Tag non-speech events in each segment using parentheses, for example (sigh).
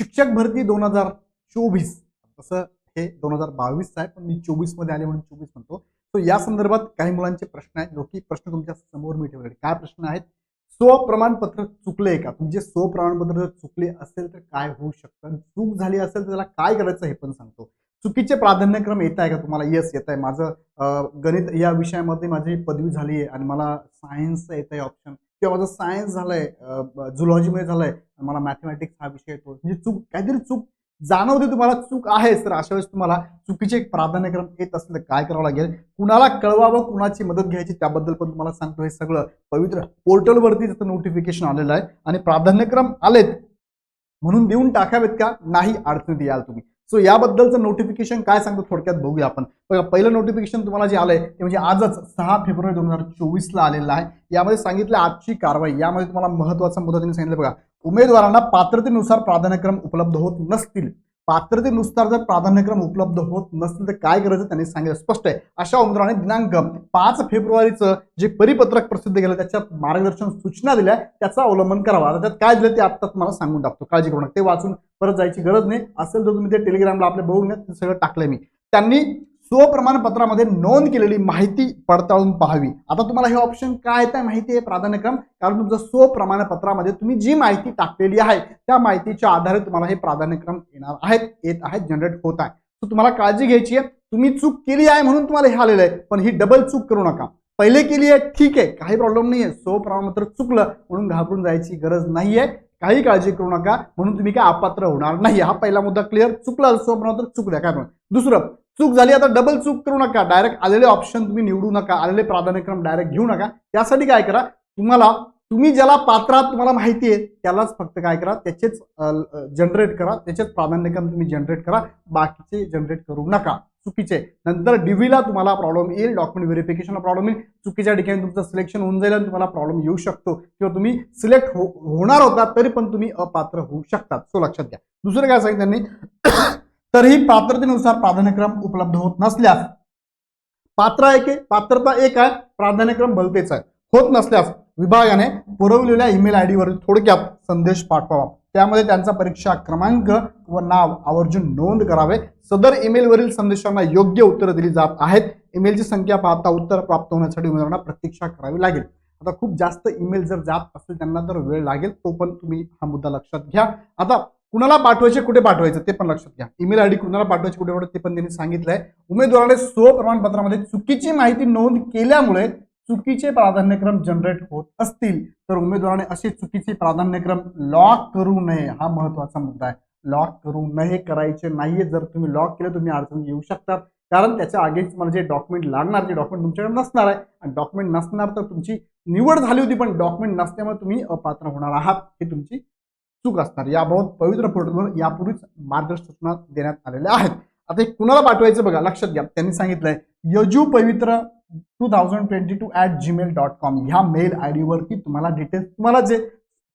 शिक्षक भरती दोन हजार चोवीस. तसं हे दोन हजार बावीस आहे पण मी चोवीसमध्ये आले म्हणून चोवीस म्हणतो. सो या संदर्भात काही मुलांचे प्रश्न आहेत. जो की प्रश्न तुमच्यासमोर मी ठेवले काय प्रश्न आहेत? स्वप्रमाणपत्र चुकले का? तुमचे स्वप्रमाणपत्र जर चुकले असेल तर काय होऊ शकतं? चूक झाली असेल तर त्याला काय करायचं हे पण सांगतो. चुकीचे प्राधान्यक्रम येत आहे का तुम्हाला? येस येत आहे. माझं गणित या विषयामध्ये माझी पदवी झाली आहे आणि मला सायन्सचं येत आहे ऑप्शन किंवा माझं सायन्स झालंय झुलॉजीमध्ये झालंय मला मॅथमॅटिक्स हा विषय येतो. म्हणजे चूक काहीतरी चूक जाणवते तुम्हाला चूक आहे तर अशा वेळेस तुम्हाला चुकीचे एक प्राधान्यक्रम येत असेल तर काय करावं लागेल? कुणाला कळवावं कुणाची मदत घ्यायची त्याबद्दल पण तुम्हाला सांगतो हे सगळं पवित्र पोर्टलवरती त्याचं नोटिफिकेशन आलेलं आहे. आणि प्राधान्यक्रम आलेत म्हणून देऊन टाकावेत का? नाही अडचणीत याल तुम्ही. सो याबद्दलचं नोटिफिकेशन काय सांगतो थोडक्यात बघूया आपण. बघा पहिलं नोटिफिकेशन तुम्हाला जे आलंय ते म्हणजे आजच सहा फेब्रुवारी दोन हजार चोवीसला आलेलं आहे. यामध्ये सांगितलं आजची कारवाई यामध्ये तुम्हाला महत्त्वाचा मुद्दा त्यांनी सांगितलं बघा. उमेदवारांना पात्रतेनुसार प्राधान्यक्रम उपलब्ध होत नसतील. पात्रतेनुसार जर प्राधान्यक्रम उपलब्ध होत नसतील तर काय करायचं त्यांनी सांगितलं. स्पष्ट आहे. अशा उमेदवाराने दिनांक पाच फेब्रुवारीचं जे परिपत्रक प्रसिद्ध केलं त्याच्यात मार्गदर्शन सूचना दिल्या त्याचं अवलंबन करावं. आता त्यात काय दिलं ते आत्ता तुम्हाला सांगून टाकतो. काळजी करू नका. ते वाचून परत जायची गरज नाही. असेल तर तुम्ही ते टेलिग्रामला आपले बघून घ्या ते सगळं टाकलंय मी. त्यांनी स्वप्रमाणपत्रामध्ये नोंद केलेली माहिती पडताळून पाहावी. आता तुम्हाला हे ऑप्शन काय आहे माहिती आहे प्राधान्यक्रम. कारण तुमचं स्वप्रमाणपत्रामध्ये तुम्ही जी माहिती टाकलेली आहे त्या माहितीच्या आधारे तुम्हाला हे प्राधान्यक्रम येणार आहेत येत आहेत जनरेट होत आहे. तर तुम्हाला काळजी घ्यायची आहे. तुम्ही चूक केली आहे म्हणून तुम्हाला हे आलेलं आहे. पण ही डबल चूक करू नका. पहिले केली आहे ठीक आहे. काही प्रॉब्लेम नाही आहे स्वप्रमाणपत्र चुकलं म्हणून घाबरून जायची गरज नाही आहे काही काळजी करू नका. म्हणून तुम्ही काय अपात्र होणार नाही. हा पहिला मुद्दा क्लिअर चुकला स्वप्रमाणपत्र चूक द्या. काय म्हणून? दुसरं चूक झाली आता डबल चूक करू नका. डायरेक्ट आलेले ऑप्शन तुम्ही निवडू नका. आलेले प्राधान्यक्रम डायरेक्ट घेऊ नका. त्यासाठी काय करा? तुम्हाला तुम्ही ज्याला पात्रात तुम्हाला माहिती आहे त्यालाच फक्त काय करा? त्याचेच जनरेट करा. त्याचेच प्राधान्यक्रम तुम्ही जनरेट करा. बाकीचे जनरेट करू नका. चुकीचे नंतर डीव्हीला तुम्हाला प्रॉब्लेम येईल डॉक्युमेंट व्हेरिफिकेशनला प्रॉब्लेम येईल. चुकीच्या ठिकाणी तुमचं सिलेक्शन होऊन जाईल आणि तुम्हाला प्रॉब्लेम येऊ शकतो. किंवा तुम्ही सिलेक्ट हो होणार होता तरी पण तुम्ही अपात्र होऊ शकतात. सो लक्षात घ्या. दुसरं काय सांगितलं त्यांनी? (coughs) तरीही पात्रतेनुसार प्राधान्यक्रम उपलब्ध होत नसल्यास पात्र आहे की पात्रता एक आहे प्राधान्यक्रम भलतेच आहे. होत नसल्यास विभागाने पुरवलेल्या ईमेल आय डीवर थोडक्यात संदेश पाठवावा. त्यामध्ये त्यांचा परीक्षा क्रमांक व नाव आवर्जून नोंद करावे. सदर ईमेलवरील संदेशांना योग्य उत्तरं दिली जात आहेत. ईमेलची संख्या पाहता उत्तर प्राप्त होण्यासाठी उमेदवारांना प्रतीक्षा करावी लागेल. आता खूप जास्त ईमेल जर जात असेल त्यांना तर वेळ लागेल तो पण तुम्ही हा मुद्दा लक्षात घ्या. आता कुणाला पाठवायचे कुठे पाठवायचं ते पण लक्षात घ्या. ईमेल आयडी कुणाला पाठवायचे कुठे पाठवायचं ते पण त्यांनी सांगितलंय. उमेदवाराने स्वप्रमाणपत्रामध्ये चुकीची माहिती नोंद केल्यामुळे चुकीचे प्राधान्यक्रम जनरेट होत असतील तर उमेदवाराने असे चुकीचे प्राधान्यक्रम लॉक करू नये हा महत्त्वाचा मुद्दा आहे. लॉक करू नये करायचे नाहीये. जर तुम्ही लॉक केलं तुम्ही अडचण येऊ शकतात कारण त्याच्या अगेन्स्ट मला जे डॉक्युमेंट लागणार ते डॉक्युमेंट तुमच्याकडे नसणार आहे आणि डॉक्युमेंट नसणार तर तुमची निवड झाली होती पण डॉक्युमेंट नसल्यामुळे तुम्ही अपात्र होणार आहात. हे तुमची चूक असणार. याबाबत पवित्र पोर्टलवर यापूर्वीच मार्गदर्शक सूचना देण्यात आलेल्या आहेत. आता हे कुणाला पाठवायचं बघा? लक्षात घ्या. त्यांनी सांगितलंय Yaju Pavitra two thousand twenty two at Gmail dot com ह्या मेल आय डीवरती तुम्हाला डिटेल्स तुम्हाला जे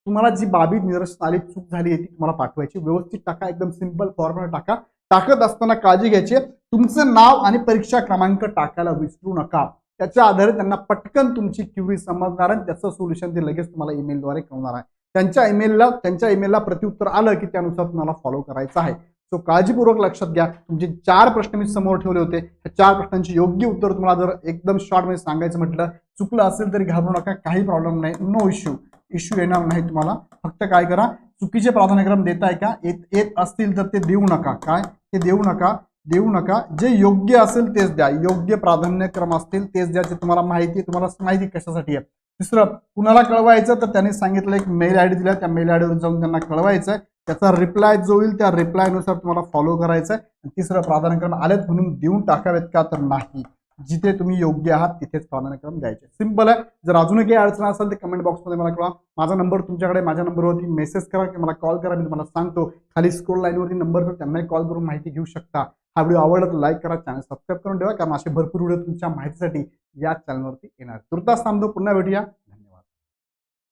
तुम्हाला जी बाबी निदर्शन आली चूक झाली आहे ती तुम्हाला पाठवायची. व्यवस्थित टाका एकदम सिंपल फॉर्मॅट टाका. टाकत असताना काळजी घ्यायची. तुमचं नाव आणि परीक्षा क्रमांक टाकायला विसरू नका. त्याच्या आधारे त्यांना पटकन तुमची क्युरी समजणार आणि त्याचं सोल्युशन ते लगेच तुम्हाला ईमेलद्वारे कळणार आहे. त्यांच्या ईमेलला त्यांच्या ईमेलला प्रत्युत्तर आलं की त्यानुसार तुम्हाला फॉलो करायचं आहे. सो काळजीपूर्वक लक्षात घ्या. तुमचे चार प्रश्न मी समोर ठेवले होते. ह्या चार प्रश्नांची योग्य उत्तर तुम्हाला जर एकदम शॉर्टमध्ये सांगायचं म्हटलं चुकलं असेल तरी घाबरू नका. काही प्रॉब्लेम नाही. नो इश्यू इश्यू येणार नाही तुम्हाला. फक्त काय करा चुकीचे प्राधान्यक्रम देताय का? येत येत असतील तर ते देऊ नका. काय? ते देऊ नका. देऊ नका. जे योग्य असेल तेच द्या. योग्य प्राधान्यक्रम असतील तेच द्या. जे तुम्हाला माहिती आहे तुम्हाला माहिती कशासाठी आहे. तिसरं कुणाला कळवायचं? तर त्यांनी सांगितलं एक मेल आय डी दिला. त्या मेल आय डीवर जाऊन त्यांना कळवायचं आहे त्याचा रिप्लाय जो होईल त्या रिप्लायनुसार तुम्हाला फॉलो करायचं आहे. आणि तिसरं प्राधान्यक्रम आलेत म्हणून देऊन टाकावेत का तर नाही. जिथे तुम्ही योग्य आहात तिथेच प्राधान्यक्रम द्यायचे. सिंपल आहे. जर अजूनही काही अडचण असेल तर कमेंट बॉक्समध्ये मला कळवा. माझा नंबर तुमच्याकडे माझ्या नंबरवरती मेसेज करा किंवा मला कॉल करा. मी तुम्हाला सांगतो. खाली स्क्रोल लाईनवरती नंबर त्यांनाही कॉल करून माहिती घेऊ शकता. हा व्हिडिओ आवडला तर लाईक करा. चॅनल सबस्क्राईब करून ठेवा. कारण असे भरपूर व्हिडिओ तुमच्या माहितीसाठी या चॅनलवरती येणार. तुर्तास थांबतो. पुन्हा भेटूया.